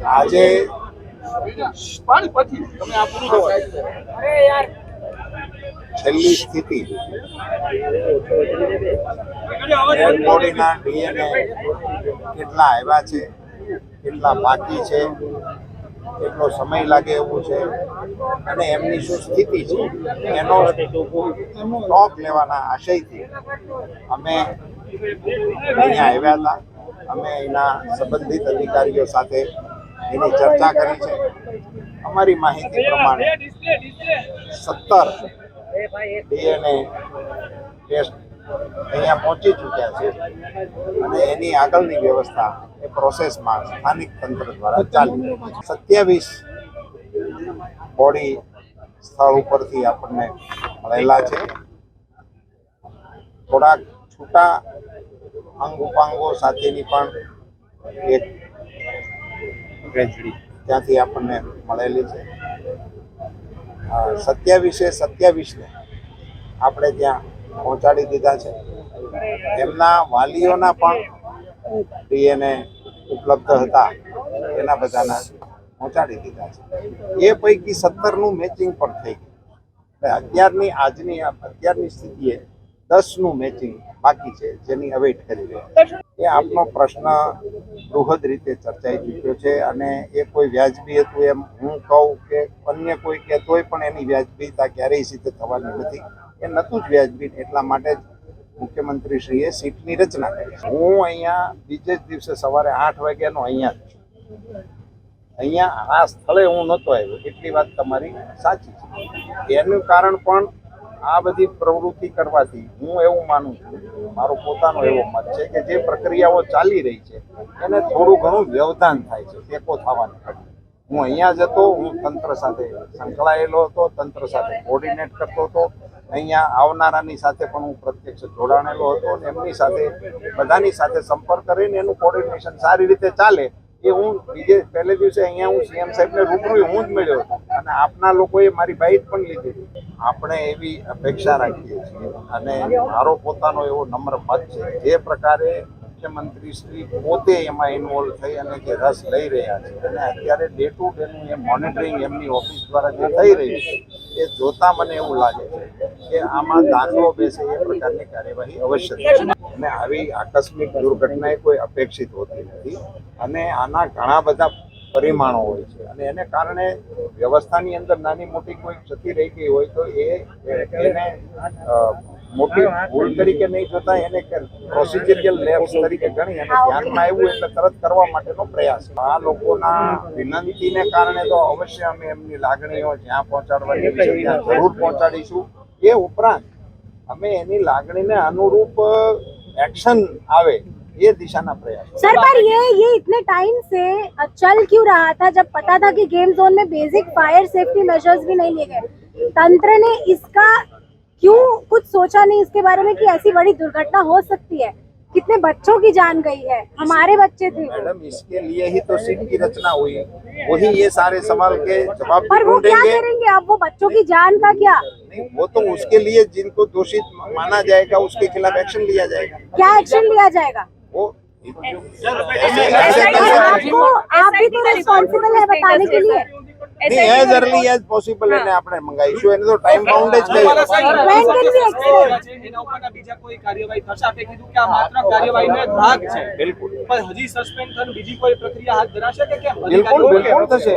આજે પાણી પછી તમે આ પૂરું થવા છેલ્લી સ્થિતિ. ડેડ બોડીના ડીએનએ કેટલા આવ્યા છે કેટલા બાકી છે કેટલો સમય લાગે એવું છે અને એમની શું સ્થિતિ છે એનો સ્ટોક લેવાના આશયથી અમે અહીંયા આવ્યા હતા. અમે એના સંબંધિત અધિકારીઓ સાથે એની ચર્ચા કરી છે. અમારી માહિતી પ્રમાણે સત્તર ડીએનએ ટેસ્ટ અહીંયા પહોંચી ચૂક્યા છે અને એની આગળની વ્યવસ્થા એ પ્રોસેસમાં સ્થાનિક તંત્ર દ્વારા ચાલી સત્યાવીસ બોડી સ્થળ ઉપરથી આપણને મળેલા છે. થોડાક છૂટા અંગ ઉપાંગો સાથેની પણ એક ટ્રેજડી ત્યાંથી આપણને મળેલી છે. સત્યાવીસે સત્યાવીસને આપણે ત્યાં પહોંચાડી દીધા છે. એમના વાલીઓના પણ ડીએનએ ઉપલબ્ધ હતા. એના બધાના પહોંચાડી દીધા છે. એ પૈકી સત્તરનું મેચિંગ પણ થઈ ગયું. અત્યારની આજની, અત્યારની સ્થિતિએ દસનું મેચિંગ બાકી છે, જેની અવેઇટ કરી રહ્યા એ આપનો પ્રશ્ન બૃહદ રીતે ચર્ચાઈ ચૂક્યો છે અને એ કોઈ વ્યાજબી હતું એમ હું કહું કે અન્ય કોઈ કહેતોય પણ એની વ્યાજબીતા ક્યારેય સિદ્ધ થવાની નથી. એ નહોતું જ વ્યાજબી, એટલા માટે જ મુખ્યમંત્રીશ્રીએ સીટની રચના કરી હું અહીંયા બીજે જ દિવસે સવારે આઠ વાગ્યાનો અહીંયા છું. અહીંયા આ સ્થળે હું નહોતો આવ્યો, એટલી વાત તમારી સાચી છે. એનું કારણ પણ આ બધી પ્રવૃત્તિ કરવાથી હું એવું માનું છું, મારો પોતાનો એવો મત છે કે જે પ્રક્રિયાઓ ચાલી રહી છે, એને થોડું ઘણું વ્યવધાન થાય છે, ટેકો થવાને હું અહીંયા જ હતો, હું તંત્ર સાથે સંકળાયેલો હતો, તંત્ર સાથે કોર્ડિનેટ કરતો હતો. અહીંયા આવનારાની સાથે પણ હું પ્રત્યક્ષ જોડાણેલો હતો અને એમની સાથે, બધાની સાથે સંપર્ક કરીને એનું કોર્ડિનેશન સારી રીતે ચાલે એ હું બીજે પહેલે દિવસે અહીંયા હું સીએમ સાહેબને રૂબરૂ હું જ મળ્યો હતો. અને આપના લોકોએ મારી બાઇક પણ લીધી. આપણે એવી અપેક્ષા રાખીએ છીએ અને મારો પોતાનો એવો નમ્ર મત છે. જે પ્રકારે મુખ્યમંત્રી શ્રી પોતે એમાં ઇન્વોલ્વ થઈ અને જે રસ લઈ રહ્યા છે અને અત્યારે ડે ટુ ડેનું એ મોનિટરિંગ એમની ઓફિસ દ્વારા જે થઈ રહ્યું છે, એ જોતા મને એવું લાગે છે કે આમાં દાખલો બેસે એ પ્રકારની કાર્યવાહી અવશ્ય થશે અને આવી આકસ્મિક દુર્ઘટના કોઈ અપેક્ષિત હોતી નથી. અને આના ઘણા બધા પરિમાણો હોય છે. અને એને કારણે વ્યવસ્થાની અંદર નાની મોટી કોઈ ક્ષતિ રહી ગઈ હોય તો એ એને મોટી ભૂલ તરીકે નહીં જોતા એને પ્રોસિજરિયલ લેબ્સ તરીકે ગણી અને ધ્યાનમાં આવ્યું એટલે તરત કરવા માટેનો પ્રયાસ. આ લોકોના વિનંતીને કારણે તો અવશ્ય અમે એમની લાગણીઓ જ્યાં પહોંચાડવાની છે ત્યાં જરૂર પહોંચાડીશું. એ ઉપરાંત અમે એની લાગણીને અનુરૂપ એક્શન આવે. ये दिशा ना प्रयास सर पर ये ये इतने टाइम से चल क्यों रहा था जब पता था कि गेम जोन में बेसिक फायर सेफ्टी मेजर्स भी नहीं लिए गए? तंत्र ने इसका क्यों कुछ सोचा नहीं इसके बारे में कि ऐसी बड़ी दुर्घटना हो सकती है? कितने बच्चों की जान गई है? हमारे बच्चे थे। मैडम इसके लिए ही तो सिंह की रचना हुई। वही ये सारे सवाल के जवाब पर वो क्या करेंगे? अब वो बच्चों की जान का क्या? नहीं वो तो उसके लिए जिनको दोषित माना जाएगा उसके खिलाफ एक्शन लिया जाएगा। क्या एक्शन लिया जाएगा? वो आपको आप भी तो रिस्पॉन्सिबल है बताने के लिए એઝ અર્લી એઝ પોસિબલ એને આપણે મંગાવીશું એને તો ટાઈમ બાઉન્ડ જ કહ્યું When can we expect? એના ઉપરના બીજા કોઈ કાર્યવાહી થશે આપે કીધું કે આ માત્ર કાર્યવાહીનો એક ભાગ છે બિલકુલ પણ હજી સસ્પેન્ડ થઈને બીજી કોઈ પ્રક્રિયા હાથ ધરાશે કે કેમ બિલકુલ બિલકુલ થશે